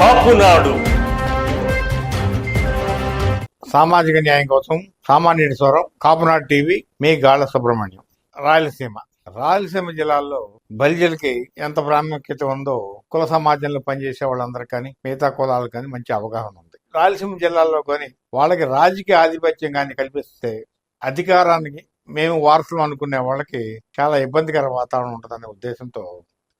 కాపునాడు. సామాజిక న్యాయం కోసం సామాన్యుడి స్వరం కాపునాడు టీవీ మీ గాళ్ళ సుబ్రహ్మణ్యం. రాయలసీమ. రాయలసీమ జిల్లాల్లో బలిజలకి ఎంత ప్రాముఖ్యత ఉందో కుల సమాజంలో పనిచేసే వాళ్ళందరికీ కానీ మిగతా కులాలకు కానీ మంచి అవగాహన ఉంది. రాయలసీమ జిల్లాలో కానీ వాళ్ళకి రాజకీయ ఆధిపత్యం కానీ కల్పిస్తే అధికారానికి మేము వారసులు అనుకునే వాళ్ళకి చాలా ఇబ్బందికర వాతావరణం ఉంటుందనే ఉద్దేశంతో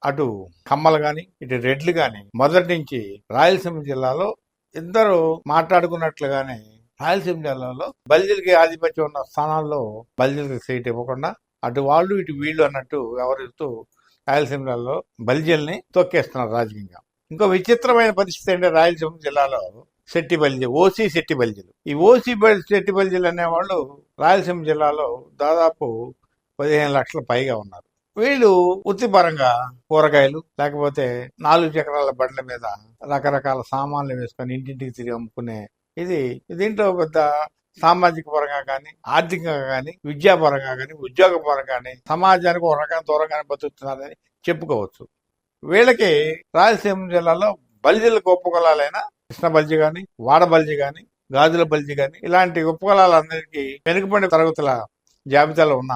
అటు కమ్మలు గాని ఇటు రెడ్లు గాని మొదటి నుంచి రాయలసీమ జిల్లాలో ఇద్దరు మాట్లాడుకున్నట్లుగానే రాయలసీమ జిల్లాలో బల్జిల్కి ఆధిపత్యం ఉన్న స్థానాల్లో బల్జిల్కి సీట్ ఇవ్వకుండా అటు వాళ్ళు ఇటు వీళ్ళు అన్నట్టు వ్యవహరిస్తూ రాయలసీమ జిల్లాలో బల్జిల్ని తొక్కేస్తున్నారు రాజకీయంగా. ఇంకో విచిత్రమైన పరిస్థితి అంటే రాయలసీమ జిల్లాలో శెట్టి బలిజ ఓసీ శెట్టి బల్జీలు ఈ ఓసీ బలి శెట్టి బలిజలు అనేవాళ్ళు రాయలసీమ జిల్లాలో దాదాపు పదిహేను లక్షల పైగా ఉన్నారు. వీళ్ళు వృత్తిపరంగా కూరగాయలు లేకపోతే నాలుగు చక్రాల బండ్ల మీద రకరకాల సామాన్లు వేసుకొని ఇంటింటికి తిరిగి అమ్ముకునే ఇది దీంట్లో పెద్ద సామాజిక పరంగా కానీ ఆర్థికంగా కానీ విద్యాపరంగా కానీ ఉద్యోగ పరంగా కానీ సమాజానికి ఒక రకం దూరంగానే బతుకుతున్నారని చెప్పుకోవచ్చు. వీళ్ళకి రాయలసీమ జిల్లాలో బలిజలకు ఉపకులాలైన కృష్ణ బలిజి కానీ వాడ బల్జి కానీ గాజుల బలిజి కానీ ఇలాంటి ఉపకులాలందరికీ వెనుకబడిన తరగతుల జాబితాలో ఉన్న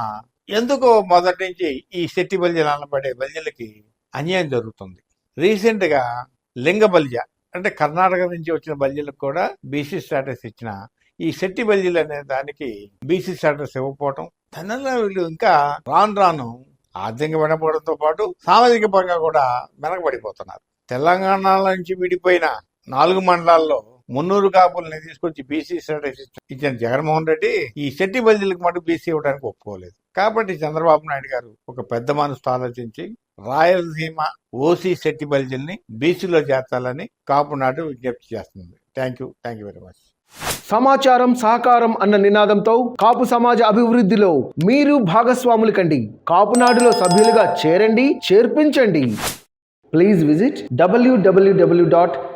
ఎందుకో మొదటి నుంచి ఈ శెట్టి బల్జలు అనబడే బల్జలకి అన్యాయం జరుగుతుంది. రీసెంట్గా లింగ బల్జ అంటే కర్ణాటక నుంచి వచ్చిన బల్జలకు కూడా బీసీ స్టేటస్ ఇచ్చిన ఈ శెట్టి బల్జీలు అనే దానికి బీసీ స్టేటస్ ఇవ్వకపోవటం తనలో వీళ్ళు ఇంకా రాను రాను ఆర్థికంగా వెనపడంతో పాటు సామాజిక పరంగా కూడా వెనకబడిపోతున్నారు. తెలంగాణ నుంచి విడిపోయిన నాలుగు మండలాల్లో మున్నూరు కాపుల్ని తీసుకొచ్చి బీసీ స్టేటస్ ఇచ్చిన జగన్మోహన్ రెడ్డి ఈ శెట్టి బల్జీలకు మటు బీసీ ఇవ్వడానికి ఒప్పుకోలేదు. కాబట్టి చంద్రబాబు నాయుడు గారు ఒక పెద్ద మనసుతో ఆలోచించి రాయలసీమ ఓసీ శెట్టి బల్జీల్ని బీసీలో చేర్చాలని కాపునాడు విజ్ఞప్తి చేస్తుంది. Thank you thank you very much సమాచారం సహకారం అన్న నినాదంతో కాపు సమాజ అభివృద్ధిలో మీరు భాగస్వాములు కండి. కాపునాడులో సభ్యులుగా చేరండి చేర్పించండి. Please visit WWW dot